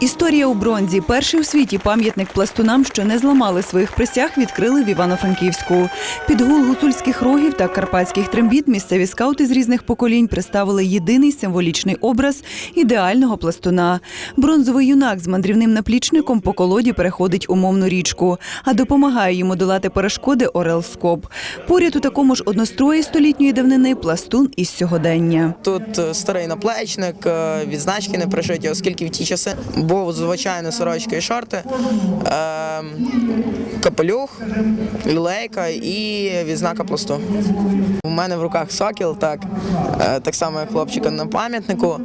Історія у бронзі. Перший у світі пам'ятник пластунам, що не зламали своїх присяг, відкрили в Івано-Франківську. Під гул гуцульських рогів та карпатських трембіт місцеві скаути з різних поколінь представили єдиний символічний образ ідеального пластуна. Бронзовий юнак з мандрівним наплічником по колоді переходить умовну річку, а допомагає йому долати перешкоди Орел Скоп. Поряд у такому ж однострої столітньої давнини пластун із сьогодення. Тут е, старий наплечник, е, відзначки не пришиті, оскільки в ті часи був звичайно сорочка і шорти, е, капелюх, лілейка і відзнака пласту. У мене в руках сокіл, так, е, так само як хлопчика на пам'ятнику.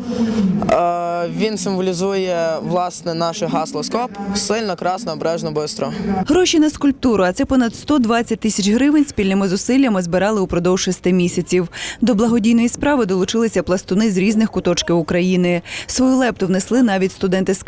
Е, Він символізує власне наше гасло СКОП сильно, красно, обережно, бистро. Гроші на скульптуру, а це понад 120 тисяч гривень спільними зусиллями збирали упродовж шести місяців. До благодійної справи долучилися пластуни з різних куточків України. Свою лепту внесли навіть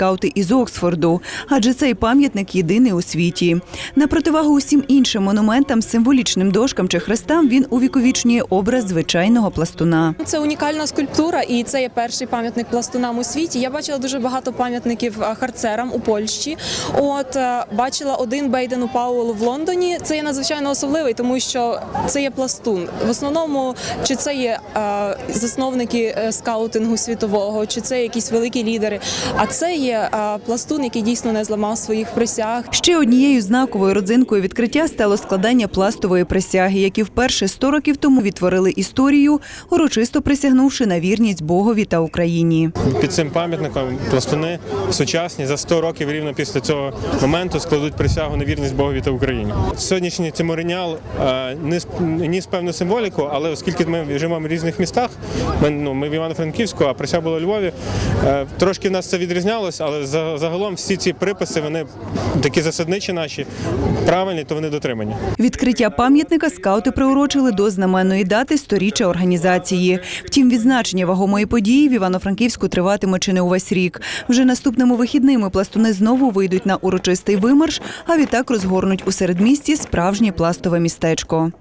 студенти-скаути із Оксфорду, адже цей пам'ятник єдиний у світі. На противагу усім іншим монументам, символічним дошкам чи хрестам він увіковічнює образ звичайного пластуна. Це унікальна скульптура, і це є перший пам'ятник пластунам у світі. Я бачила дуже багато пам'ятників е, харцерам у Польщі. От е, бачила один Бейдену Пауелу в Лондоні. Це є надзвичайно особливий, тому що це є пластун. В основному, чи це є е, засновники скаутингу світового, чи це якісь великі лідери. А це є е, пластун, який дійсно не зламав своїх присяг. Ще однією знаковою родзинкою відкриття стало складання пластової присяги, які вперше 100 років тому відтворили історію, урочисто присягнувши на вірність Богові та Україні. Під цим пам'ятником пластуни сучасні за 100 років рівно після цього моменту складуть присягу на вірність Богові та Україні. Сьогоднішній циморінял е, ніс, ніс певну символіку, але оскільки ми живемо в різних містах, ми, ну, ми в Івано-Франківську, а присяга була у Львові, е, трошки в нас це відрізнялося, але за- загалом всі ці приписи, вони такі засадничі наші, правильні, то вони дотримані. Відкриття пам'ятника скаути приурочили до знаменної дати сторіччя організації. Втім, відзначення вагомої події в Івано-Франківську триватиме чи не увесь рік. Вже наступними вихідними пластуни знову вийдуть на урочистий вимарш, а відтак розгорнуть у середмісті справжнє пластове містечко.